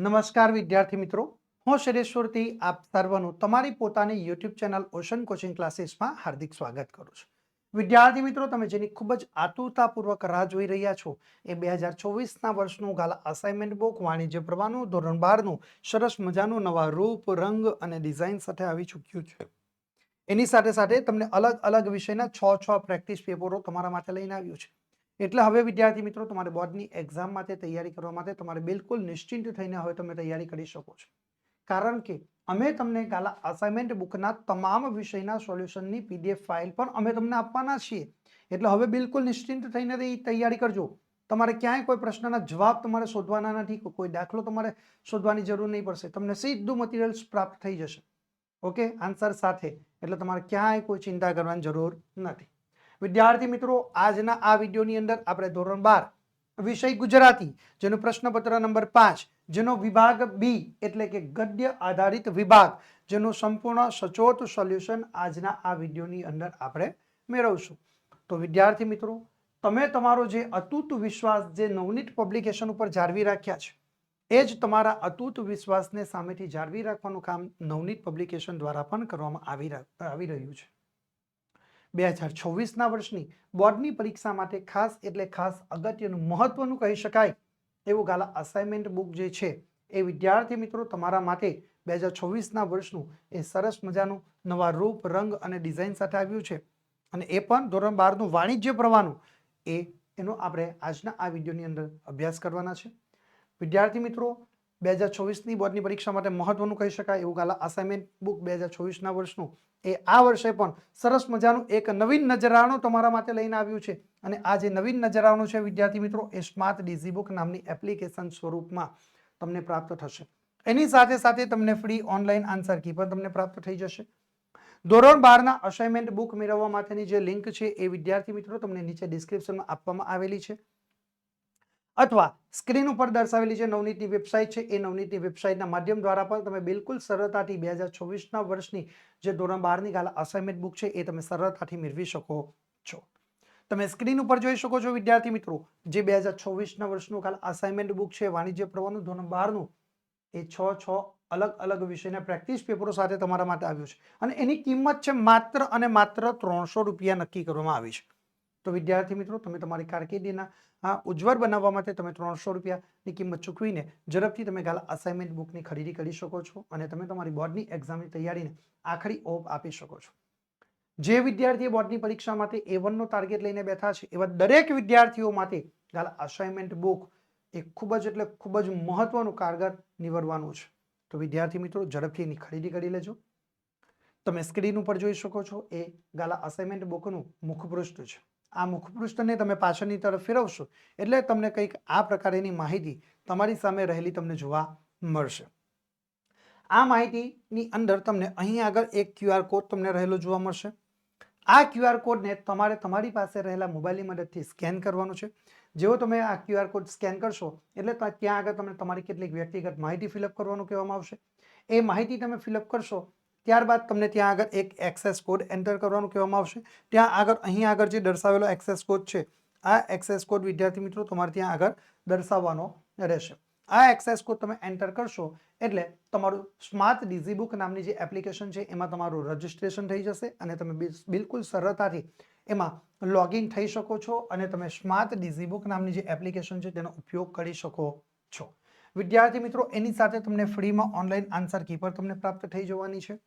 નમસ્કાર વિદ્યાર્થી મિત્રો. હું શરેશ્વરથી આપ સર્વનું તમારી પોતાની યુટ્યુબ ચેનલ ઓશન કોચિંગ ક્લાસીસમાં હાર્દિક સ્વાગત કરું છું. વિદ્યાર્થી મિત્રો, તમે જેની ખૂબ જ આતુરતાપૂર્વક રાહ જોઈ રહ્યા છો, એ બે હજાર ચોવીસના વર્ષનું ગાલા અસાઇનમેન્ટ બુક વાણિજ્ય પ્રવાહનું, ધોરણ બારનું, સરસ મજાનું નવા રૂપ, રંગ અને ડિઝાઇન સાથે આવી ચૂક્યું છે. એની સાથે સાથે તમને અલગ અલગ વિષયના છ છ પ્રેક્ટિસ પેપરો તમારા માટે લઈને આવ્યું છે. એટલે હવે, વિદ્યાર્થી મિત્રો, તમારે બોર્ડની એક્ઝામ માટે તૈયારી કરવા માટે તમારે બિલકુલ નિશ્ચિંત થઈને હવે તમે તૈયારી કરી શકો છો. કારણ કે અમે તમને ગાલા અસાઇનમેન્ટ બુકના તમામ વિષયના સોલ્યુશનની પીડીએફ ફાઇલ પણ અમે તમને આપવાના છીએ. એટલે હવે બિલકુલ નિશ્ચિંત થઈને તૈયારી કરજો. તમારે ક્યાંય કોઈ પ્રશ્નના જવાબ તમારે શોધવાના નથી, કોઈ દાખલો તમારે શોધવાની જરૂર નહીં પડશે. તમને સીધું મટીરિયલ્સ પ્રાપ્ત થઈ જશે. ઓકે? આન્સર સાથે. એટલે તમારે ક્યાંય કોઈ ચિંતા કરવાની જરૂર નથી. વિદ્યાર્થી મિત્રો, આજના આ વિડીયોની અંદર આપણે ધોરણ બાર વિષય ગુજરાતી, જેનો પ્રશ્નપત્ર નંબર પાંચ, જેનો વિભાગ બી એટલે કે ગદ્ય આધારિત વિભાગ, જેનું સંપૂર્ણ સચોટ સોલ્યુશન આજના આ વિડીયોની અંદર આપણે મેળવશું. તો વિદ્યાર્થી મિત્રો, તમે તમારો જે અતૂટ વિશ્વાસ જે નવનીત પબ્લિકેશન ઉપર જાળવી રાખ્યા છે, એ જ તમારા અતૂટ વિશ્વાસને સામેથી જાળવી રાખવાનું કામ નવનીત પબ્લિકેશન દ્વારા પણ કરવામાં આવી આવી રહ્યું છે. બે હજાર છવ્વીસના વર્ષની બોર્ડની પરીક્ષા માટે ખાસ એટલે ખાસ અગત્યનું મહત્વનું કહી શકાય એવું ગાલા અસાઇનમેન્ટ બુક જે છે એ વિદ્યાર્થી મિત્રો તમારા માટે બે હજાર છવ્વીસના વર્ષનું એ સરસ મજાનું નવા રૂપ, રંગ અને ડિઝાઇન સાથે આવ્યું છે. અને એ પણ ધોરણ બારનું વાણિજ્ય પ્રવાહનું એ એનો આપણે આજના આ વિડીયોની અંદર અભ્યાસ કરવાના છે. વિદ્યાર્થી મિત્રો બે હજાર છવ્વીસની બોર્ડની પરીક્ષા માટે મહત્વનું કહી શકાય એવું ગાલા અસાઇનમેન્ટ બુક બે હજાર છવ્વીસના વર્ષનું. એ આ વર્ષે પણ સરસ મજાનું એક નવીન નજરાણું તમારા માટે લઈને આવ્યું છે. અને આ જે નવીન નજરાણું છે, વિદ્યાર્થી મિત્રો, એ સ્માર્ટ ડીઝી બુક નામની એપ્લિકેશન સ્વરૂપમાં તમને પ્રાપ્ત થશે. એની સાથે સાથે તમને ફ્રી ઓનલાઈન આન્સર કી પણ તમને પ્રાપ્ત થઈ જશે. ધોરણ બારના અસાઇનમેન્ટ બુક મેળવવા માટેની જે લિંક છે, એ વિદ્યાર્થી મિત્રો, તમને નીચે ડિસ્ક્રિપ્શનમાં આપવામાં આવેલી છે. અથવા સ્ક્રીન ઉપર દર્શાવેલી જે નવનીતની વેબસાઇટ છે, એ નવનીતની વેબસાઇટના માધ્યમ દ્વારા પણ તમે બિલકુલ સરળતાથી બે હજાર છવ્વીસના વર્ષની જે ધોરણ બારની ગાલા અસાઇનમેન્ટ બુક છે, એ તમે સરળતાથી મેળવી શકો છો. તમે સ્ક્રીન ઉપર જોઈ શકો છો, વિદ્યાર્થી મિત્રો, જે બે હજાર છવ્વીસના વર્ષનું કાલ અસાઇનમેન્ટ બુક છે, વાણિજ્ય પ્રવાહનું ધોરણ બારનું, એ છ છ અલગ અલગ વિષયના પ્રેક્ટિસ પેપરો સાથે તમારા માટે આવ્યું છે. અને એની કિંમત છે, માત્ર અને માત્ર ત્રણસો રૂપિયા નક્કી કરવામાં આવી છે. તો વિદ્યાર્થી મિત્રો, તમે તમારી કારકિર્દીના આ ઉજ્જવળ બનાવવા માટે તમે ત્રણસો રૂપિયાની કિંમત ચૂકવીને, ઝડપથી તમે ગાલા અસાઇનમેન્ટ બુકની ખરીદી કરી શકો છો અને તમે તમારી બોર્ડની એક્ઝામની તૈયારીને આખરી ઓપ આપી શકો છો. જે વિદ્યાર્થીઓ બોર્ડની પરીક્ષા માટે એ વનનો ટાર્ગેટ લઈને બેઠા છે, એવા દરેક વિદ્યાર્થીઓ માટે ગાલા અસાઇનમેન્ટ બુક એ ખૂબ જ એટલે ખૂબ જ મહત્વનું કારગર નીવડવાનું છે. તો વિદ્યાર્થી મિત્રો, ઝડપથી એની ખરીદી કરી લેજો. તમે સ્ક્રીન ઉપર જોઈ શકો છો, એ ગાલા અસાઇનમેન્ટ બુકનું મુખપૃષ્ઠ છે. આ મુખપૃષ્ઠને તમે પાછળની તરફ ફેરવશો એટલે તમને કંઈક આ પ્રકારેની માહિતી તમારી સામે રહેલી તમને જોવા મળશે. આ માહિતીની અંદર તમને અહીં આગળ એક ક્યુઆર કોડ તમને રહેલો જોવા મળશે. આ ક્યુઆર કોડને તમારે તમારી પાસે રહેલા મોબાઈલની મદદથી સ્કેન કરવાનું છે. જેવો તમે આ ક્યુઆર કોડ સ્કેન કરશો એટલે ત્યાં આગળ તમને તમારી કેટલીક વ્યક્તિગત માહિતી ફિલઅપ કરવાનું કહેવામાં આવશે. એ માહિતી તમે ફિલઅપ કરશો ત્યારબાદ તમને ત્યાં આગળ એક એક્સેસ કોડ એન્ટર કરવાનું કહેવામાં આવશે. ત્યાં આગળ, અહીં આગળ જે દર્શાવેલો એક્સેસ કોડ છે, આ એક્સેસ કોડ વિદ્યાર્થી મિત્રો તમારે ત્યાં આગળ દર્શાવવાનો રહેશે. આ એક્સેસ કોડ તમે એન્ટર કરશો એટલે તમારું સ્માર્ટ ડિઝીબુક નામની જે એપ્લિકેશન છે, એમાં તમારું રજિસ્ટ્રેશન થઈ જશે અને તમે બિલકુલ સરળતાથી એમાં લોગિન થઈ શકો છો અને તમે સ્માર્ટ ડિઝીબુક નામની જે એપ્લિકેશન છે, તેનો ઉપયોગ કરી શકો છો. વિદ્યાર્થી મિત્રો, એની સાથે તમને ફ્રીમાં ઓનલાઈન આન્સર કી પણ તમને પ્રાપ્ત થઈ જવાની છે.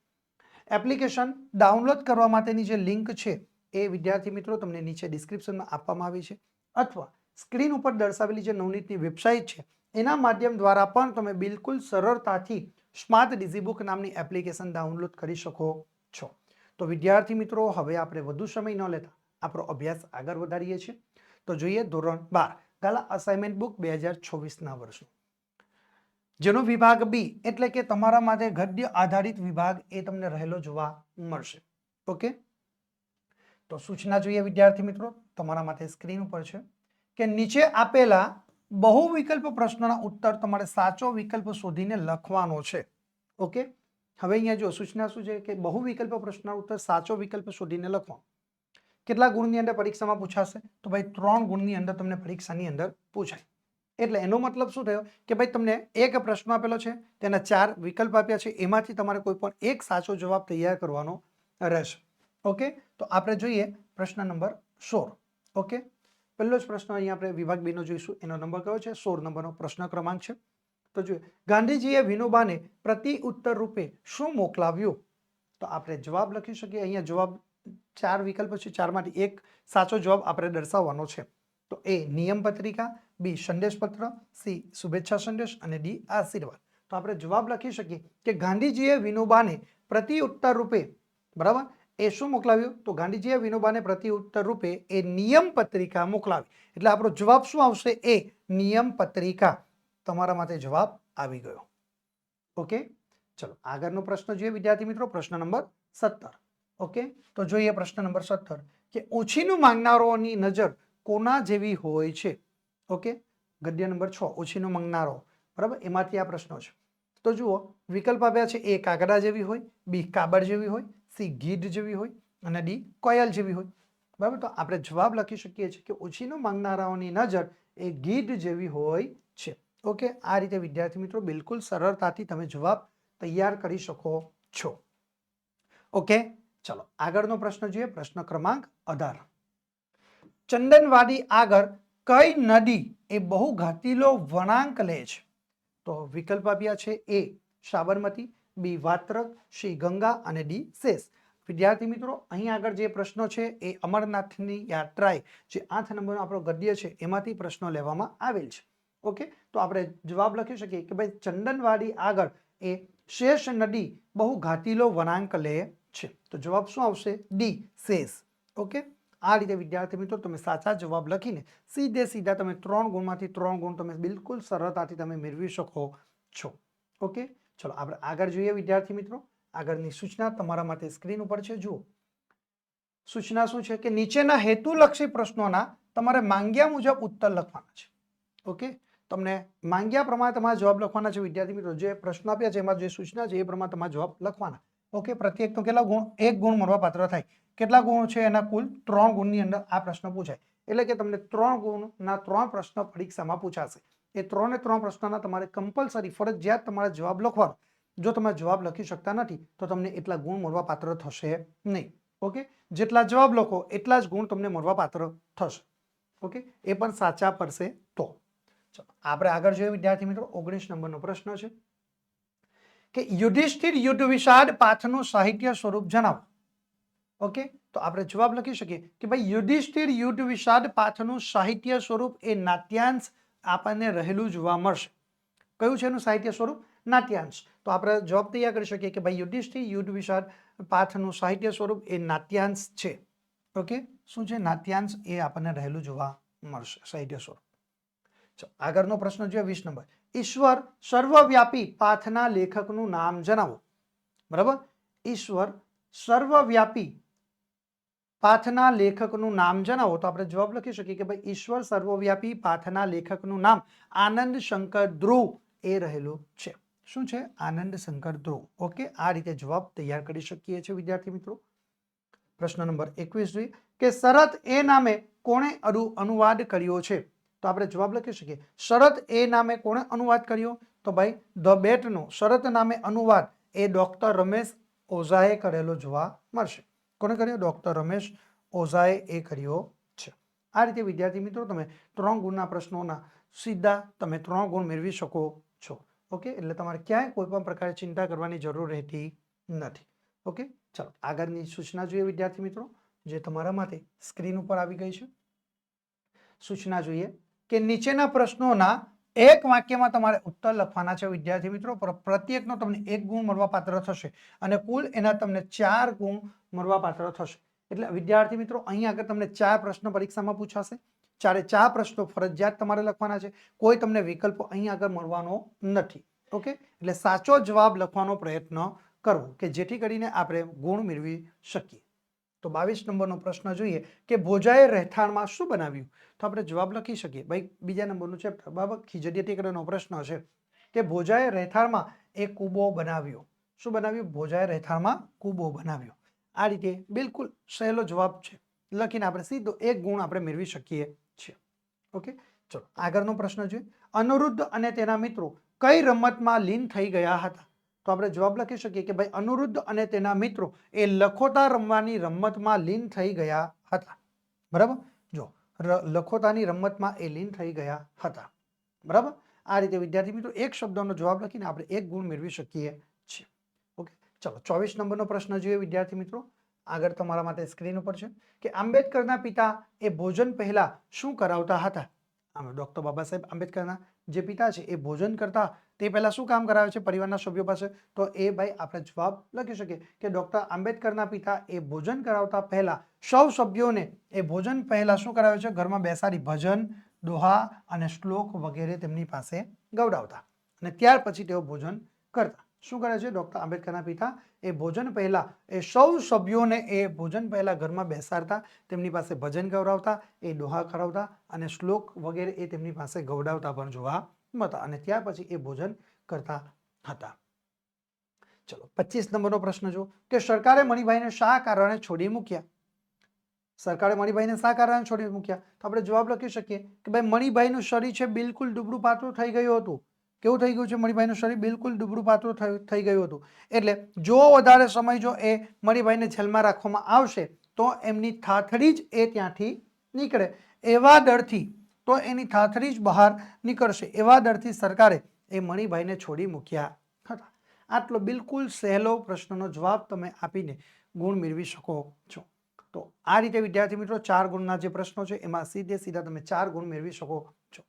એપ્લિકેશન ડાઉનલોડ કરવા માટેની જે લિંક છે એ વિદ્યાર્થી મિત્રો તમને નીચે ડિસ્ક્રિપ્શનમાં આપવામાં આવી છે. અથવા સ્ક્રીન ઉપર દર્શાવેલી જે નવનીતની વેબસાઇટ છે, એના માધ્યમ દ્વારા પણ તમે બિલકુલ સરળતાથી સ્માર્ટ ડીઝી બુક નામની એપ્લિકેશન ડાઉનલોડ કરી શકો છો. તો વિદ્યાર્થી મિત્રો, હવે આપણે વધુ સમય ન લેતા આપણો અભ્યાસ આગળ વધારીએ છીએ. તો જોઈએ ધોરણ બાર, ગાલા અસાઇનમેન્ટ બુક બે હજાર છવ્વીસના વર્ષનું જેનો વિભાગ બી એટલે કે તમારા માટે ગદ્ય આધારિત વિભાગ એ તમને રહેલો જોવા મળશે. ઓકે તો સૂચના જોઈએ વિદ્યાર્થી મિત્રો, તમારા માટે સ્ક્રીન ઉપર છે કે નીચે આપેલા બહુ વિકલ્પ પ્રશ્નોના ઉત્તર તમારે સાચો વિકલ્પ શોધીને લખવાનો છે. ઓકે હવે અહીંયા જો સૂચના શું છે કે બહુ વિકલ્પ પ્રશ્નના ઉત્તર સાચો વિકલ્પ શોધીને લખો. કેટલા ગુણની અંદર પરીક્ષામાં પૂછાશે? તો ભાઈ ત્રણ ગુણની અંદર તમને પરીક્ષાની અંદર પૂછાય. એટલે એનો મતલબ શું થયો કે ભાઈ તમને એક પ્રશ્ન આપેલો છે તેના ચાર વિકલ્પ આપ્યા છે, એમાંથી તમારે કોઈ પણ એક સાચો જવાબ તૈયાર કરવાનો રહેશે. ઓકે? તો આપણે જોઈએ પ્રશ્ન નંબર સોળ. ઓકે? પહેલો જ પ્રશ્ન અહીંયા આપણે વિભાગ બીનો જોઈશું. એનો નંબર કયો છે? સોળ નંબરનો પ્રશ્ન ક્રમાંક છે. તો જોઈએ, ગાંધીજીએ વિનોબાને પ્રતિ ઉત્તર રૂપે શું મોકલાવ્યું? તો આપણે જવાબ લખી શકીએ. અહીંયા જવાબ ચાર વિકલ્પ છે. ચારમાંથી એક સાચો જવાબ આપણે દર્શાવવાનો છે. તો એ નિયમ પત્રિકા બી સંદેશ પત્ર સી શુભેચ્છા સંદેશ અને ડી આશીર્વાદ. તો આપણે જવાબ લખી શકીએ કે ગાંધીજીએ વિનોબાને પ્રતિ ઉત્તર રૂપે, બરાબર? એ શું મોકલાવ્યું? તો ગાંધીજીએ વિનોબાને પ્રતિ ઉત્તર રૂપે એ નિયમ પત્રિકા મોકલાવી. એટલે આપણો જવાબ શું આવશે? એ નિયમ પત્રિકા. તમારા માટે જવાબ આવી ગયો. ઓકે? ચલો, આગળનો પ્રશ્ન જોઈએ વિદ્યાર્થી મિત્રો. પ્રશ્ન નંબર સત્તર. ઓકે? તો જોઈએ પ્રશ્ન નંબર સત્તર કે ઓછીનું માંગનારોની નજર કોના જેવી હોય છે? ઓકે? ગદ્ય નંબર છ, ઓછીનો માંગનારો. બરાબર? એમાંથી આ પ્રશ્નો છે. તો જુઓ, વિકલ્પ આપ્યા છે એ કાગડા જેવી હોય, બી કાબર જેવી હોય, સી ગીધ જેવી હોય, અને ડી કોયલ જેવી હોય. બરાબર? તો આપણે જવાબ લખી શકીએ છીએ કે ઓછીનું માંગનારાઓની નજર એ ગીધ જેવી હોય છે. ઓકે? આ રીતે, વિદ્યાર્થી મિત્રો, બિલકુલ સરળતાથી તમે જવાબ તૈયાર કરી શકો છો. ઓકે? ચલો, આગળનો પ્રશ્ન જોઈએ. પ્રશ્ન ક્રમાંક અઢાર. ચંદનવાડી આગળ કઈ નદી એ બહુ ઘાટીલો વળાંક લે છે? તો વિકલ્પ આપ્યા છે A Sabarmati, B Vatrak, C Ganga અને ડી શેષ. વિદ્યાર્થી મિત્રો, અહીં આગળ જે પ્રશ્નો છે એ અમરનાથની યાત્રાએ જે આઠ નંબરનો આપણો ગદ્ય છે એમાંથી પ્રશ્નો લેવામાં આવેલ છે. ઓકે? તો આપણે જવાબ લખી શકીએ કે ભાઈ ચંદનવાડી આગળ એ શેષ નદી બહુ ઘાતીલો વળાંક લે છે. તો જવાબ શું આવશે? ડી શેષ. ઓકે? આ રીતે વિદ્યાર્થી મિત્રો તમે સાચા જવાબ લખીને સીધે સીધા તમે ત્રણ ગુણમાંથી ત્રણ ગુણ તમે બિલકુલ સરળતાથી તમે મેળવી શકો છો. ઓકે? ચલો, આપણે આગળ જોઈએ વિદ્યાર્થી મિત્રો. આગળની સૂચના તમારા માટે સ્ક્રીન ઉપર છે. જુઓ. સૂચના શું છે કે નીચેના હેતુલક્ષી પ્રશ્નોના તમારે માંગ્યા મુજબ ઉત્તર લખવાના છે. ઓકે? તમને માંગ્યા પ્રમાણે તમારે જવાબ લખવાના છે વિદ્યાર્થી મિત્રો. જે પ્રશ્ન આપ્યા છે, એમાં જે સૂચના છે, એ પ્રમાણે તમારે જવાબ લખવાના. ઓકે પ્રત્યેકનો કેટલા ગુણ? એક ગુણ મળવા પાત્ર થાય. કેટલા ગુણો છે એના કુલ? ત્રણ ગુણની અંદર આ પ્રશ્ન પૂછાય. એટલે કે તમને ત્રણ ગુણના ત્રણ પ્રશ્ન પરીક્ષામાં પૂછાશે. એ ત્રણે ત્રણ પ્રશ્નના તમારે કમ્પલસરી ફરજિયાત તમારે જવાબ લખવાનો. જો તમે જવાબ લખી શકતા નથી, તો તમને એટલા ગુણ મળવા પાત્ર થશે નહીં. ઓકે? જેટલા જવાબ લખો, એટલા જ ગુણ તમને મળવા પાત્ર થશે. ઓકે? એ પણ સાચા પડશે તો. આપણે આગળ જોઈએ વિદ્યાર્થી મિત્રો, ઓગણીસ નંબરનો પ્રશ્ન છે. કે યુધિષ્ઠિર યુદ્ધ વિષાદ પાઠનું સાહિત્ય સ્વરૂપ જણાવો. ઓકે? તો આપણે જવાબ લખી શકીએ કે ભાઈ યુધિષ્ઠિર યુદ્ધ વિષાદ પાઠનું સાહિત્ય સ્વરૂપ એ નાટ્યાંશ આપણને રહેલું જોવા મળશે. કયું છે એનું સાહિત્ય સ્વરૂપ? નાટ્યાંશ. તો આપણે જવાબ તૈયાર કરી શકીએ કે ભાઈ યુધિષ્ઠિર યુદ્ધ વિષાદ પાઠનું સાહિત્ય સ્વરૂપ એ નાટ્યાંશ છે. ઓકે? શું છે? નાટ્યાંશ એ આપણને રહેલું જોવા મળશે, સાહિત્ય સ્વરૂપ. ચલો, આગળનો પ્રશ્ન જોઈએ વીસ નંબર. ઈશ્વર સર્વવ્યાપી પાથના લેખકનું નામ જણાવો. બરાબર? ઈશ્વર સર્વવ્યાપી પાથના લેખકનું નામ જણાવો. તો આપણે જવાબ લખી શકીએ કે ભાઈ ઈશ્વર સર્વવ્યાપી પાથના લેખકનું નામ આનંદ શંકર ધ્રુવ એ રહેલું છે. શું છે? આનંદ શંકર ધ્રુવ. ઓકે, આ રીતે જવાબ તૈયાર કરી શકીએ છીએ વિદ્યાર્થી મિત્રો. પ્રશ્ન નંબર એકવીસ જોઈએ કે શરત એ નામે કોણે અનુ અનુવાદ કર્યો છે? તો આપણે જવાબ લખી શકીએ. શરત એ નામે કોણે અનુવાદ કર્યો? તો ભાઈ, ધ બેટનો શરત નામે અનુવાદ એ ડોક્ટર રમેશ ઓઝાએ કરેલો જોવા મળશે. કોને કર્યો? ડોક્ટર રમેશ ઓઝાએ એ કર્યો છે. આ રીતે, વિદ્યાર્થી મિત્રો, તમે ત્રણ ગુણના પ્રશ્નોના સીધા તમે ત્રણ ગુણ મેળવી શકો છો. ઓકે? એટલે તમારે ક્યાંય કોઈ પણ પ્રકારે ચિંતા કરવાની જરૂર રહેતી નથી. ઓકે? ચાલો, આગળની સૂચના જોઈએ વિદ્યાર્થી મિત્રો, જે તમારા માટે સ્ક્રીન ઉપર આવી ગઈ છે. સૂચના જોઈએ. કે નીચેના પ્રશ્નોના એક વાક્યમાં તમારે ઉત્તર લખવાના છે, વિદ્યાર્થી મિત્રો. પ્ર- પ્રત્યેકનો તમને એક ગુણ મળવાપાત્ર થશે અને કુલ એના તમને ચાર ગુણ મળવાપાત્ર થશે. એટલે વિદ્યાર્થી મિત્રો, અહીં આગળ તમને ચાર પ્રશ્નો પરીક્ષામાં પૂછાશે. ચારે ચાર પ્રશ્નો ફરજિયાત તમારે લખવાના છે. કોઈ તમને વિકલ્પો અહીં આગળ મળવાનો નથી. ઓકે? એટલે સાચો જવાબ લખવાનો પ્રયત્ન કરવો કે જેથી કરીને આપણે ગુણ મેળવી શકીએ. તો બાવીસ નંબરનો પ્રશ્ન જોઈએ કે ભોજાએ રહેઠાણમાં શું બનાવ્યું? તો આપણે જવાબ લખી શકીએ. ભાઈ, બીજા નંબરનું ચેપ્ટર બરાબર ખીજડીયા પ્રશ્ન છે કે ભોજાએ રહેઠાણમાં એક કૂબો બનાવ્યો. શું બનાવ્યું? ભોજાએ રહેઠાણમાં કૂબો બનાવ્યો. આ રીતે બિલકુલ સહેલો જવાબ છે. લખીને આપણે સીધો એક ગુણ આપણે મેળવી શકીએ છીએ. ઓકે? ચલો, આગળનો પ્રશ્ન જોઈએ. અનુરુદ્ધ અને તેના મિત્રો કઈ રમતમાં લીન થઈ ગયા હતા? તો આપણે જવાબ લખી શકીએ કે ભાઈ, અનુરુદ્ધ અને તેના મિત્રો એ લખોટા રમવાની રમતમાં લીન થઈ ગયા હતા. બરાબર? જો લખોતાની રમતમાં એ લીન થઈ ગયા હતા. બરાબર? આ રીતે વિદ્યાર્થી મિત્રો એક શબ્દનો જવાબ લખીને આપણે એક ગુણ મેળવી શકીએ છીએ. ઓકે? ચલો, ચોવીસ નંબરનો પ્રશ્ન જોઈએ વિદ્યાર્થી મિત્રો. આગળ તમારા માટે સ્ક્રીન ઉપર છે કે આંબેડકરના પિતા એ ભોજન પહેલા શું કરાવતા હતા? આમ, ડૉક્ટર બાબા સાહેબ આંબેડકરના જે પિતા છે એ ભોજન કરતા તે પહેલાં શું કામ કરાવે છે પરિવારના સભ્યો પાસે? તો એ ભાઈ આપણે જવાબ લખી શકીએ કે ડૉક્ટર આંબેડકરના પિતા એ ભોજન કરાવતા પહેલાં સૌ સભ્યોને એ ભોજન પહેલાં શું કરાવે છે? ઘરમાં બેસાડી ભજન, દોહા અને શ્લોક વગેરે તેમની પાસે ગવડાવતા અને ત્યાર પછી તેઓ ભોજન કરતા. શું કરે છે? ડૉક્ટર આંબેડકરના પિતા એ ભોજન પહેલાં એ સૌ સભ્યોને એ ભોજન પહેલાં ઘરમાં બેસાડતા, તેમની પાસે ભજન ગવડાવતા એ દોહા કરાવતા અને શ્લોક વગેરે એ તેમની પાસે ગવડાવતા પણ જોવા મળતા અને ત્યાર પછી એ ભોજન કરતા હતા. ચલો, પચીસ નંબરનો પ્રશ્ન જો કે સરકારે મણિભાઈને શા કારણે છોડી મૂક્યા? સરકારે મણિભાઈને શા કારણે છોડી મૂક્યા? તો આપણે જવાબ લખી શકીએ કે ભાઈ, મણિભાઈનું શરીર છે બિલકુલ દુબળું પાતળું થઈ ગયું હતું. કેવું થઈ ગયું છે? મણિભાઈનું શરીર બિલકુલ ડૂબડું પાતળું થઈ ગયું હતું. એટલે જો વધારે સમય જો એ મણિભાઈને જેલમાં રાખવામાં આવશે, તો એમની થાથડી જ એ ત્યાંથી નીકળે. એવા ડરથી તો એની થાથરી જ બહાર નીકળશે એવા દરથી સરકારે એ મણિભાઈને છોડી મૂક્યા હતા. આટલો બિલકુલ સહેલો પ્રશ્નનો જવાબ તમે આપીને ગુણ મેળવી શકો છો. તો આ રીતે, વિદ્યાર્થી મિત્રો, ચાર ગુણના જે પ્રશ્નો છે, એમાં સીધે સીધા તમે ચાર ગુણ મેળવી શકો છો.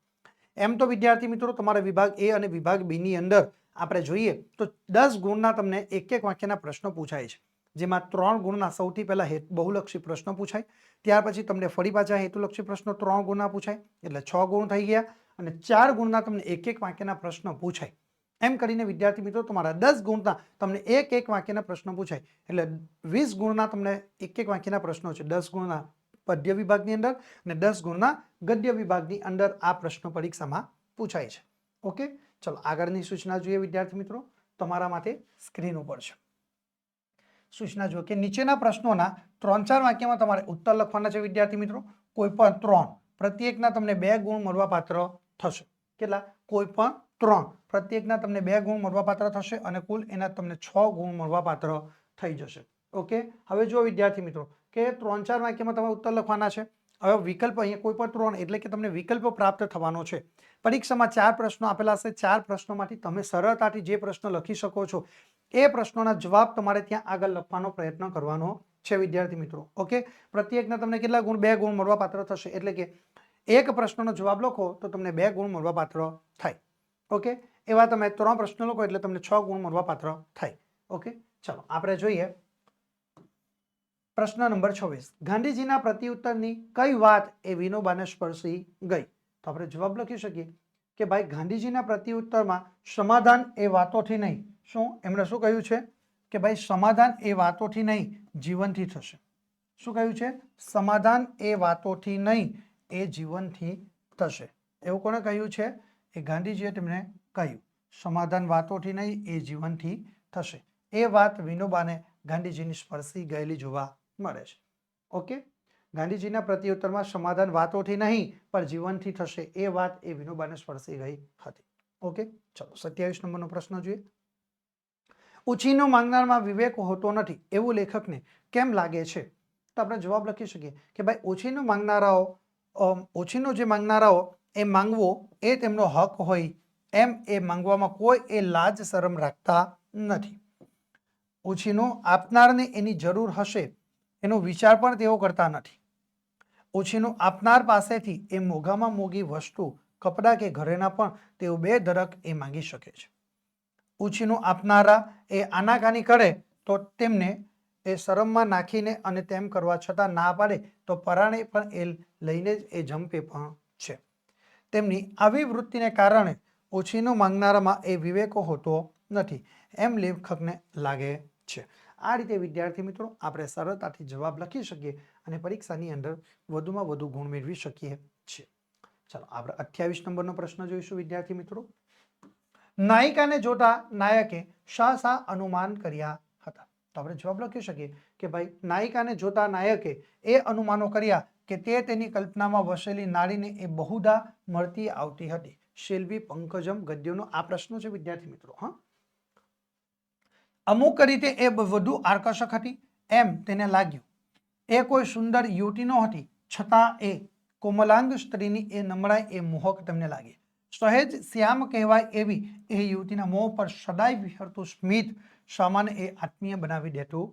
એમ તો, વિદ્યાર્થી મિત્રો, તમારા વિભાગ એ અને વિભાગ બીની અંદર આપણે જોઈએ તો દસ ગુણના તમને એક એક વાક્યના પ્રશ્નો પૂછાય છે. જેમાં ત્રણ ગુણના સૌથી પહેલાં હે બહુલક્ષી પ્રશ્નો પૂછાય. ત્યાર પછી તમને ફરી પાછા હેતુલક્ષી પ્રશ્નો ત્રણ ગુણના પૂછાય, એટલે છ ગુણ થઈ ગયા અને ચાર ગુણના તમને એક એક વાક્યના પ્રશ્નો પૂછાય. એમ કરીને વિદ્યાર્થી મિત્રો તમારા દસ ગુણના તમને એક એક વાક્યના પ્રશ્નો પૂછાય. એટલે વીસ ગુણના તમને એક એક વાક્યના પ્રશ્નો છે. દસ ગુણના પદ્ય વિભાગની અંદર અને દસ ગુણના ગદ્ય વિભાગની અંદર આ પ્રશ્નો પરીક્ષામાં પૂછાય છે. ઓકે? ચલો આગળની સૂચના જોઈએ વિદ્યાર્થી મિત્રો. તમારા માટે સ્ક્રીન ઉપર છે. સૂચના જુઓ કે નીચેના પ્રશ્નોના ત્રણ ચાર વાક્યમાં તમારે ઉત્તર લખવાના છે, વિદ્યાર્થી મિત્રો. કોઈ પણ ત્રણ. પ્રત્યેકના તમને બે ગુણ મળવાપાત્ર થશે. કેટલા? કોઈ પણ ત્રણ. પ્રત્યેકના તમને બે ગુણ મળવાપાત્ર થશે અને કુલ એના તમને છ ગુણ મળવાપાત્ર થઈ જશે. ઓકે? હવે જો વિદ્યાર્થી મિત્રો, કે ત્રણ ચાર વાક્યમાં તમારે ઉત્તર લખવાના છે. હવે વિકલ્પ અહીંયા કોઈ પણ ત્રણ એટલે કે તમને વિકલ્પ પ્રાપ્ત થવાનો છે. પરીક્ષામાં ચાર પ્રશ્નો આપેલા હશે. ચાર પ્રશ્નોમાંથી તમે સરળતાથી જે પ્રશ્ન લખી શકો છો એ પ્રશ્નોના જવાબ તમારે ત્યાં આગળ લખવાનો પ્રયત્ન કરવાનો છે, વિદ્યાર્થી મિત્રો. ઓકે? પ્રત્યેકના તમને કેટલા ગુણ? બે ગુણ મળવાપાત્ર થશે. એટલે કે એક પ્રશ્નનો જવાબ લખો, તો તમને બે ગુણ મળવાપાત્ર થાય. ઓકે? એવા તમે ત્રણ પ્રશ્નો લખો, એટલે તમને છ ગુણ મળવાપાત્ર થાય. ઓકે? ચાલો, આપણે જોઈએ. પ્રશ્ન નંબર છવ્વીસ. ગાંધીજીના પ્રત્યુત્તરની કઈ વાત એ વિનોબાને સ્પર્શી ગઈ? તો આપણે જવાબ લખી શકીએ કે ભાઈ, ગાંધીજીના પ્રત્યુત્તરમાં સમાધાન એ વાતોથી નહીં. શું? એમણે શું કહ્યું છે? કે ભાઈ, સમાધાન એ વાતોથી નહીં, જીવનથી થશે. શું કહ્યું છે? સમાધાન એ વાતોથી નહીં, એ જીવનથી થશે. એવું કોણે કહ્યું છે? એ ગાંધીજીએ તેમણે કહ્યું. સમાધાન વાતોથી નહીં, એ જીવનથી થશે. એ વાત વિનોબાને ગાંધીજીની સ્પર્શી ગયેલી જોવા મળે છે. ઓકે? ગાંધીજીના પ્રત્યુત્તરમાં સમાધાન વાતોથી નહીં, પણ જીવનથી થશે. એ વાત એ વિનોબાને સ્પર્શી ગઈ હતી. ઓકે? ચલો, સત્યાવીસ નંબરનો પ્રશ્ન જોઈએ. ઉછીનો માંગનારમાં વિવેક હોતો નથી એવું લેખકને કેમ લાગે છે? તો આપણે જવાબ લખી શકીએ કે ભાઈ ઓછીનો માંગનારાઓ ઓછીનો જે માંગનારાઓ એ માંગવો એ તેમનો હક હોય એમ એ માંગવામાં કોઈ એ લાજ શરમ રાખતા નથી. ઓછીનો આપનારને એની જરૂર હશે એનો વિચાર પણ તેઓ કરતા નથી. ઓછીનું આપનાર પાસેથી એ મોઘામાં મોઘી વસ્તુ, કપડાં કે ઘરેણા પણ તેઓ બે ધરક એ માંગી શકે છે. ઓછીનું આપનારા એ આનાકાની કરે તો તેમને એ શરમમાં નાખીને અને તેમ કરવા છતાં ના પાડે તો પરાણે પણ એ લઈને જ એ જંપે પણ છે. તેમની આવી વૃત્તિને કારણે ઓછીનું માંગનારામાં એ વિવેકો હોતો નથી. એમ લેખકને લાગે છે. આ રીતે, વિદ્યાર્થી મિત્રો, આપણે સરળતાથી જવાબ લખી શકીએ અને પરીક્ષાની અંદર વધુમાં વધુ ગુણ મેળવી શકીએ છીએ. ચાલો, આપણે અઠ્યાવીસ નંબરનો પ્રશ્ન જોઈશું, વિદ્યાર્થી મિત્રો. નાયિકાને જોતા નાયકે શા શા અનુમાન કર્યા હતા? તો આપણે જવાબ લખી શકીએ કે ભાઈ, નાયિકાને જોતા નાયકે એ અનુમાનો કર્યા કે તે તેની કલ્પનામાં વસેલી નારીને એ બહુધા મળતી આવતી હતી. શેલ્વી પંકજમ ગદ્યોનો આ પ્રશ્ન છે, વિદ્યાર્થી મિત્રો, હા? અમુક રીતે એ વધુ આકર્ષક હતી. એમ તેને લાગ્યું. એ કોઈ સુંદર યુવતી નહોતી. છતાં એ કોમલાંગ સ્ત્રીની એ નમળાઈ એ મોહક તેમને લાગી. સહેજ શ્યામ કહેવાય એવી એ યુવતીના મોં પર સદાય વિહરતું સ્મિત સમાન એ આત્મીય બનાવી દેતું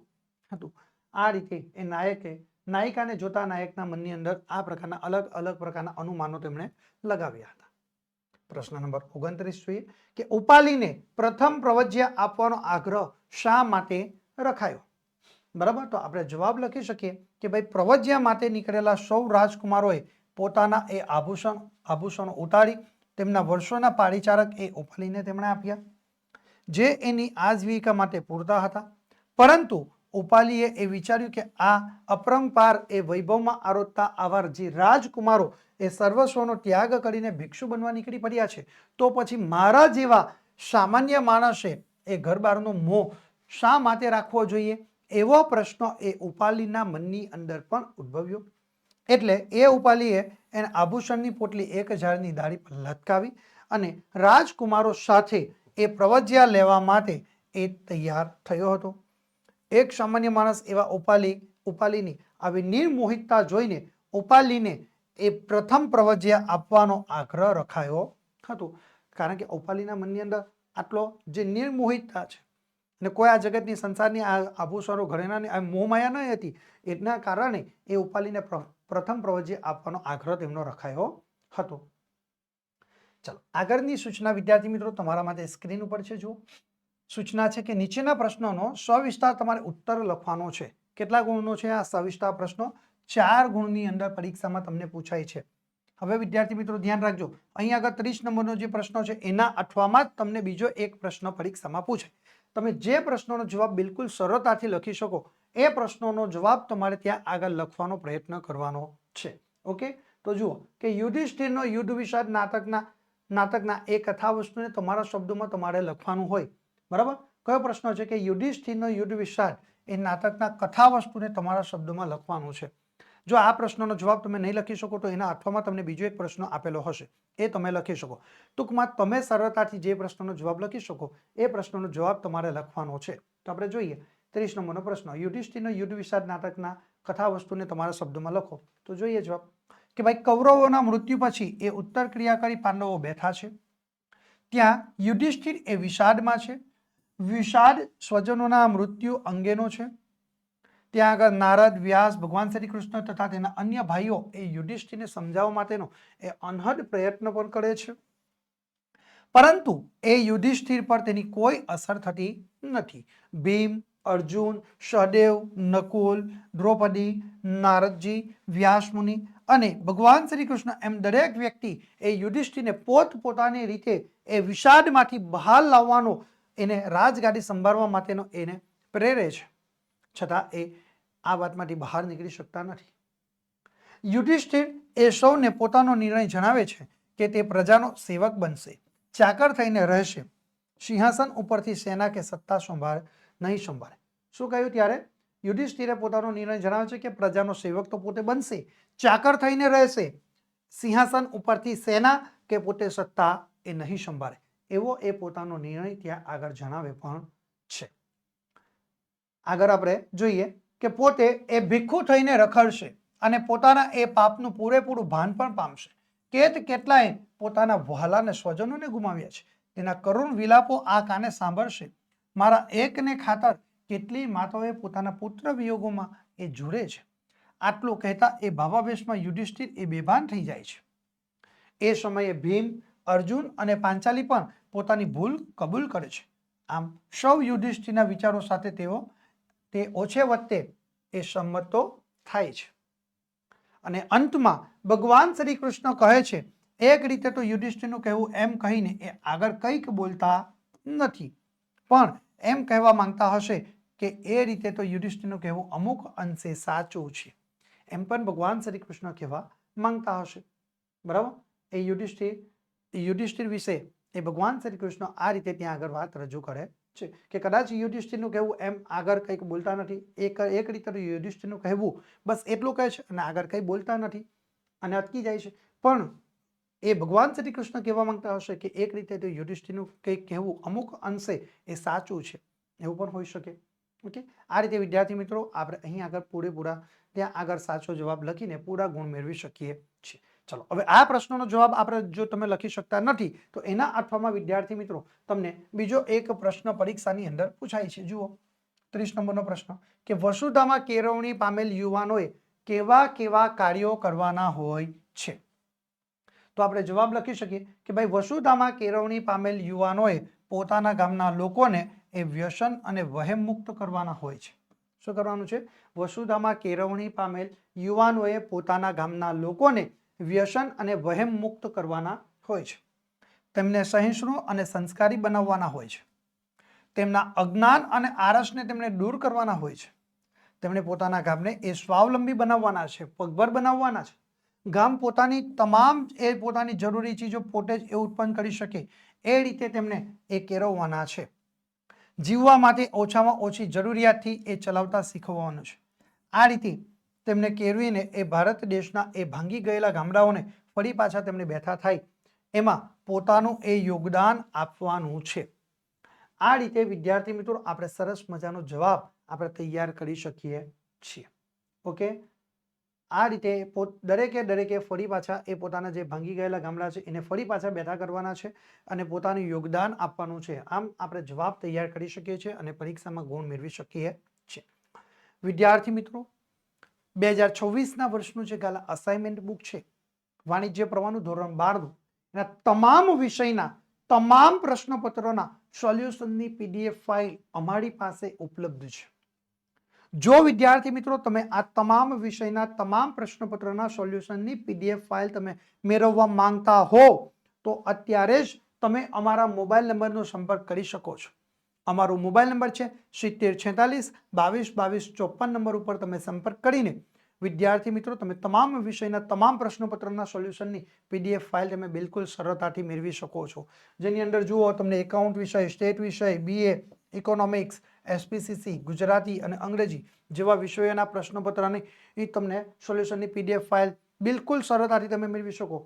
હતું. આ રીતે એ નાયકે નાયિકાને જોતા નાયકના મનની અંદર આ પ્રકારના અલગ અલગ પ્રકારના અનુમાનો તેમણે લગાવ્યા હતા. પ્રશ્ન નંબર ઓગણત્રીસ જોઈએ કે ઉપાલીને પ્રથમ પ્રવજ્ય આપવાનો આગ્રહ શા માટે રખાયો? બરાબર? તો આપણે જવાબ લખી શકીએ કે ભાઈ પ્રવજ્યા માટે નીકળેલા સૌ રાજકુમારોએ પોતાના એ આભૂષણ, આભૂષણો ઉતારી તેમના વર્ષોના પારિચારક એ ઉપાલીને તેમણે આપ્યા. જે એની આજીવિકા માટે પૂરતા હતા. પરંતુ ઉપાલીએ એ વિચાર્યું કે આ અપરંપાર એ વૈભવમાં આરોગતા આવા જે રાજકુમારો એ સર્વસ્વનો ત્યાગ કરીને ભિક્ષુ બનવા નીકળી પડ્યા છે. તો પછી મારા જેવા સામાન્ય માણસે એ ઘરબારનો મોહ શા માટે રાખવો જોઈએ? એવો પ્રશ્ન એ ઉપાલીના મનની અંદર પણ ઉદ્ભવ્યો. એટલે એ ઉપાલીએ એને આભૂષણની પોટલી એક હજારની દાઢી પર લટકાવી અને રાજકુમારો સાથે એ પ્રવજ્યા લેવા માટે એ તૈયાર થયો હતો. એક સામાન્ય માણસ એવા ઉપાલી, ઉપાલીની આવી નિર્મોહિતતા જોઈને ઉપાલીને એ પ્રથમ પ્રવજ્યા આપવાનો આગ્રહ રખાયો હતો. કારણ કે ઉપાલીના મનની અંદર આટલો જે નિર્મોહિતતા છે અને કોઈ આ જગતની સંસારની આ આભૂષણો ઘરેણાની આ મોહમાયા નહીં હતી એના કારણે એ ઉપાલીને પ્રથમ પ્રવજ્ય આપવાનો આગ્રહ તેમનો રખાયો હતો. ચલો, આગળની સૂચના વિદ્યાર્થી મિત્રો તમારા માટે સ્ક્રીન ઉપર છે, જુઓ. સૂચના છે કે નીચેના પ્રશ્નોનો સવિસ્તાર તમારે ઉત્તર લખવાનો છે. કેટલા ગુણનો છે આ સવિસ્તાર પ્રશ્નો? ચાર ગુણની અંદર પરીક્ષામાં તમને પૂછાય છે. હવે વિદ્યાર્થી મિત્રો ધ્યાન રાખજો. અહીં આગળ ત્રીસ નંબરનો જે પ્રશ્ન છે, એના અઠવામાં જ તમને બીજો એક પ્રશ્ન પરીક્ષામાં પૂછાય. તમે જે પ્રશ્નોનો જવાબ બિલકુલ સરળતાથી લખી શકો એ પ્રશ્નોનો જવાબ તમારે ત્યાં આગળ લખવાનો પ્રયત્ન કરવાનો છે. ઓકે? તો જુઓ કે યુધિષ્ઠિરનો યુદ્ધ વિષાદ નાટકના નાટકના એ કથા વસ્તુને તમારા શબ્દોમાં તમારે લખવાનું હોય. બરાબર? કયો પ્રશ્ન છે કે યુધિષ્ઠિરનો યુદ્ધ વિષાદ એ નાટકના કથા વસ્તુને તમારા શબ્દોમાં લખવાનું છે? જો આ પ્રશ્નનો જવાબ તમે નહીં લખી શકો તો એના અઠવામાં તમને બીજો એક પ્રશ્ન આપેલો હશે. એ તમે લખી શકો. ટૂંકમાં તમે સરળતાથી જે પ્રશ્નનો જવાબ લખી શકો, એ પ્રશ્નનો જવાબ તમારે લખવાનો છે. તો આપણે જોઈએ ત્રીસ નંબરનો પ્રશ્ન. યુધિષ્ઠિરનો યુદ્ધ વિષાદ નાટકના કથા વસ્તુને તમારા શબ્દોમાં લખો. તો જોઈએ જવાબ. કે ભાઈ, કૌરવોના મૃત્યુ પછી એ ઉત્તર ક્રિયાકારી પાંડવો બેઠા છે. ત્યાં યુધિષ્ઠિર એ વિષાદમાં છે. વિષાદ સ્વજનોના મૃત્યુ અંગેનો છે. ત્યાં આગળ નારદ, વ્યાસ, ભગવાન શ્રી કૃષ્ણ તથા તેના અન્ય ભાઈઓ એ યુધિષ્ઠિરને સમજાવવા માટેનો એ અનહદ પ્રયત્ન પણ કરે છે. પરંતુ એ યુધિષ્ઠિર પર તેની કોઈ અસર થતી નથી. ભીમ અર્જુન, સહદેવ, નકુલ, દ્રૌપદી, નારદજી, વ્યાસમુનિ અને ભગવાન શ્રી કૃષ્ણ એમ દરેક વ્યક્તિ એ યુધિષ્ઠિરને પોત પોતાની રીતે એ વિષાદમાંથી બહાર લાવવાનો એને રાજગાદી સંભાળવા માટેનો એને પ્રેરે છે. છતાં એ આ વાતમાંથી બહાર નીકળી શકતા નથી. યુધિષ્ઠિર એ સૌને પોતાનો નિર્ણય જણાવે છે કે તે પ્રજાનો સેવક બનશે, ચાકર થઈને રહેશે, સિંહાસન ઉપરથી સેના કે સત્તા સંભાળ નહીં સંભાળે. શું કહ્યું ત્યારે? યુધિષ્ઠિરે પોતાનો નિર્ણય જણાવે છે કે પ્રજાનો સેવક તો પોતે બનશે, ચાકર થઈને રહેશે. સિંહાસન ઉપરથી સેના કે પોતે સત્તા એ નહીં સંભાળે. એવો એ પોતાનો નિર્ણય ત્યાં આગળ જણાવે પણ છે. આગળ આપણે જોઈએ કે પોતે એ ભીખુ થઈને રખડશે અને પોતાના એ પાપનું પૂરેપૂરું ભાન પણ પામશે. કેત કેટલાય પોતાના વહાલાને સ્વજનોને ગુમાવ્યા છે. તેના કરુણ વિલાપો આ કાને સાંભળશે? મારા એકને ખાતર કેટલી માતાઓએ પોતાના પુત્ર વિયોગોમાં એ જુરે છે. આટલું કહેતા એ ભાવાવેશમાં યુધિષ્ઠિર એ બેભાન થઈ જાય છે. એ સમયે ભીમ, અર્જુન અને પાંચાલી પણ પોતાની ભૂલ કબૂલ કરે છે. આમ સૌ યુધિષ્ઠિરના વિચારો સાથે તેઓ, તે ઓછે વત્તે એ સંમતો થાય છે. અને અંતમાં ભગવાન શ્રી કૃષ્ણ કહે છે, એક રીતે તો યુધિષ્ઠિરનું કહેવું એમ કહીને એ આગળ કંઈક બોલતા નથી. પણ એમ કહેવા માંગતા હશે કે એ રીતે તો યુધિષ્ઠિરનું કહેવું અમુક અંશે સાચું છે. એમ પણ ભગવાન શ્રી કૃષ્ણ કહેવા માંગતા હશે. બરાબર? એ યુધિષ્ઠિર યુધિષ્ઠિર વિશે એ ભગવાન શ્રી કૃષ્ણ આ રીતે ત્યાં આગળ વાત રજૂ કરે છે કે કદાચ યુધિષ્ઠિરનું કહેવું એમ આગળ કંઈક બોલતા નથી, એક એક રીતે યુધિષ્ઠિરનું કહેવું બસ એટલું કહે છે અને આગળ કંઈ બોલતા નથી અને અટકી જાય છે. પણ એ ભગવાન શ્રી કૃષ્ણ કહેવા માંગતા હશે કે એક રીતે તો યુધિષ્ઠિરનું કંઈક કહેવું અમુક અંશે એ સાચું છે, એવું પણ હોઈ શકે. ઓકે? આ રીતે વિદ્યાર્થી મિત્રો, આપણે અહીં આગળ પૂરેપૂરા ત્યાં આગળ સાચો જવાબ લખીને પૂરા ગુણ મેળવી શકીએ છીએ. ચલો, હવે આ પ્રશ્નનો જવાબ આપણે જો તમે લખી શકતા નથી, તો એના અઠવામાં વિદ્યાર્થી મિત્રો, તમને બીજો એક પ્રશ્ન પરીક્ષાની અંદર પૂછાય છે. જુઓ, ત્રીસ નંબરનો પ્રશ્ન. કે વસુધામાં કેળવણી પામેલ યુવાનોએ કેવા કેવા કાર્યો કરવાના હોય છે? તો આપણે જવાબ લખી શકીએ કે ભાઈ વસુધામાં કેળવણી પામેલ યુવાનોએ પોતાના ગામના લોકોને એ વ્યસન અને વહેમ મુક્ત કરવાના હોય છે. શું કરવાનું છે? વસુધામાં કેળવણી પામેલ યુવાનોએ પોતાના ગામના લોકોને વ્યસન અને વહેમ મુક્ત કરવાના હોય છે. તેમને સહિષ્ણુ અને સંસ્કારી બનાવવાના હોય છે. તેમના અજ્ઞાન અને આરસને તેમણે દૂર કરવાના હોય છે. તેમણે પોતાના ગામને એ સ્વાવલંબી બનાવવાના છે, પગભર બનાવવાના છે. ગામ પોતાની તમામ એ પોતાની જરૂરી ચીજો પોતે જ એ ઉત્પન્ન કરી શકે. એ રીતે તેમને એ કેળવવાના છે. જીવવા માટે ઓછામાં ઓછી જરૂરિયાતથી એ ચલાવતા શીખવવાનું છે. આ રીતે તેમને કેળવીને એ ભારત દેશના એ ભાંગી ગયેલા ગામડાઓને ફરી પાછા તેમને બેઠા થાય. એમાં પોતાનું એ યોગદાન આપવાનું છે. આ રીતે વિદ્યાર્થી મિત્રો, આપણે સરસ મજાનો જવાબ આપણે તૈયાર કરી શકીએ છીએ. ઓકે? આ રીતે પોત દરેકે દરેકે ફરી પાછા એ પોતાના જે ભાંગી ગયેલા ગામડા છે, એને ફરી પાછા બેઠા કરવાના છે અને પોતાનું યોગદાન આપવાનું છે. આમ આપણે જવાબ તૈયાર કરી શકીએ છીએ અને પરીક્ષામાં ગુણ મેળવી શકીએ છીએ. વિદ્યાર્થી મિત્રો, બે હજાર છવ્વીસના વર્ષનું જે ગાલા અસાઇનમેન્ટ બુક છે, વાણિજ્ય પ્રવાહનું ધોરણ બારનું, એના તમામ વિષયના, તમામ પ્રશ્નપત્રોના સોલ્યુશનની પીડીએફ ફાઇલ અમારી પાસે ઉપલબ્ધ છે. જો વિદ્યાર્થી મિત્રો, તમે આ તમામ વિષયના તમામ પ્રશ્નપત્રના સોલ્યુશનની પીડીએફ ફાઇલ તમે મેળવવા માંગતા હો, તો અત્યારે જ તમે અમારા મોબાઈલ નંબરનો સંપર્ક કરી શકો છો. અમારો મોબાઈલ નંબર છે સિત્તેર છેતાલીસ બાવીસ બાવીસ ચોપન નંબર ઉપર તમે સંપર્ક કરીને વિદ્યાર્થી મિત્રો, તમે તમામ વિષયના તમામ પ્રશ્નપત્રના સોલ્યુશનની પીડીએફ ફાઇલ તમે બિલકુલ સરળતાથી મેળવી શકો છો. જેની અંદર જુઓ, તમને એકાઉન્ટ વિષય, સ્ટેટ વિષય, બીએ, ઇકોનોમિક્સ એસપીસીસી, ગુજરાતી અને અંગ્રેજી જેવા વિષયોના પ્રશ્નપત્રની તમને સોલ્યુશનની પીડીએફ ફાઇલ બિલકુલ સરળતાથી તમે મેળવી શકો.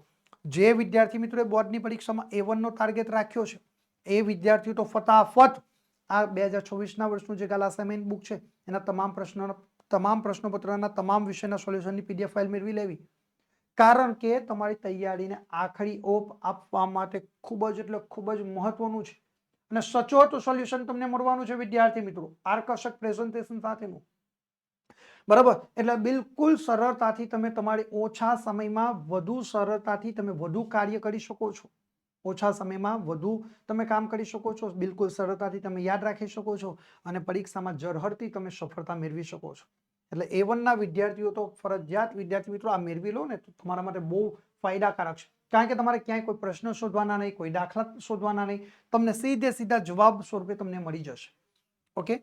જે વિદ્યાર્થી મિત્રોએ બોર્ડની પરીક્ષામાં એ વનનો ટાર્ગેટ રાખ્યો છે, એ વિદ્યાર્થીઓ તો ફટાફટ આ બે હજાર છવ્વીસના વર્ષનું જે કાલ અસાઇનમેન્ટ બુક છે, એના તમામ પ્રશ્નોના, તમામ પ્રશ્નપત્રના તમામ વિષયના સોલ્યુશનની પીડીએફ ફાઇલ મેળવી લેવી. કારણ કે તમારી તૈયારીને આખરી ઓપ આપવા માટે ખૂબ જ એટલે ખૂબ જ મહત્વનું છે. અને સચોટ સોલ્યુશન તમને મળવાનું છે વિદ્યાર્થી મિત્રો. આકર્ષક પ્રેઝન્ટેશન સાથેનું બરાબર? એટલે બિલકુલ સરળતાથી તમે તમારી ઓછા સમયમાં વધુ સરળતાથી તમે વધુ કાર્ય કરી શકો છો. ઓછા સમયમાં વધુ તમે કામ કરી શકો છો. બિલકુલ સરળતાથી તમે યાદ રાખી શકો છો અને પરીક્ષામાં જરહરથી તમે સફળતા મેળવી શકો છો. એટલે એ વનના વિદ્યાર્થીઓ તો ફરજિયાત વિદ્યાર્થી મિત્રો આ મેળવી લો ને તો તમારા માટે બહુ ફાયદાકારક છે. કારણ કે તમારે ક્યાંય કોઈ પ્રશ્ન શોધવાના નહીં, કોઈ દાખલા શોધવાના નહીં, તમને સીધે સીધા જવાબ સ્વરૂપે તમને મળી જશે. ઓકે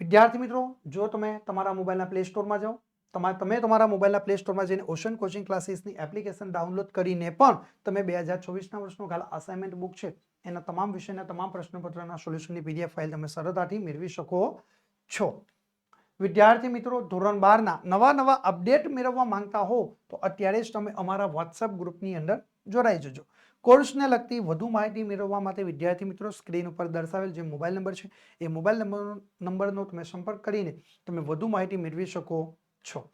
વિદ્યાર્થી મિત્રો, જો તમે તમારા મોબાઈલના પ્લે સ્ટોરમાં જાઓ તમારે તમે તમારા મોબાઈલના પ્લે સ્ટોરમાં જઈને ઓશન કોચિંગ ક્લાસીસની એપ્લિકેશન ડાઉનલોડ કરીને પણ તમે બે હજાર ચોવીસના વર્ષનો કાલ અસાઇનમેન્ટ બુક છે, એના તમામ વિષયના તમામ પ્રશ્નપત્રના સોલ્યુશનની પીડીએફ ફાઇલ તમે સરળતાથી મેળવી શકો છો. વિદ્યાર્થી મિત્રો, ધોરણ બારના નવા નવા અપડેટ મેળવવા માંગતા હો, તો અત્યારે જ તમે અમારા વોટ્સઅપ ગ્રુપની અંદર જોડાઈ જજો. કોર્સને લગતી વધુ માહિતી મેળવવા માટે વિદ્યાર્થી મિત્રો, સ્ક્રીન ઉપર દર્શાવેલ જે મોબાઈલ નંબર છે, એ મોબાઈલ નંબર, નંબરનો તમે સંપર્ક કરીને તમે વધુ માહિતી મેળવી શકો છો.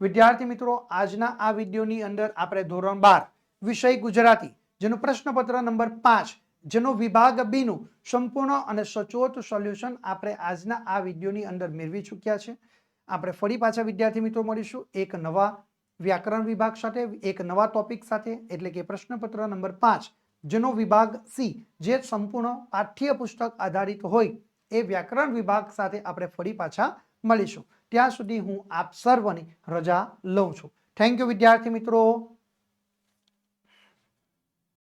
વિદ્યાર્થી મિત્રો, આજના આ વિડીયોની અંદર આપણે ધોરણ બાર, વિષય ગુજરાતી, જેનું પ્રશ્નપત્ર નંબર પાંચ જેનો વિભાગ બીનું સંપૂર્ણ અને સચોટ સોલ્યુશન આપણે આજના આ વિડીયોની અંદર મેળવી ચૂક્યા છે. આપણે ફરી પાછા વિદ્યાર્થી મિત્રો મળીશું. એક નવા વ્યાકરણ વિભાગ સાથે, એક નવા ટોપિક સાથે, એટલે કે પ્રશ્નપત્ર નંબર પાંચ, જેનો વિભાગ સી, જે સંપૂર્ણ પાઠ્યપુસ્તક આધારિત હોય, એ વ્યાકરણ વિભાગ સાથે આપણે ફરી પાછા મળીશું. ત્યાં સુધી હું આપ સર્વની રજા લઉં છું. થેન્ક યુ વિદ્યાર્થી મિત્રો.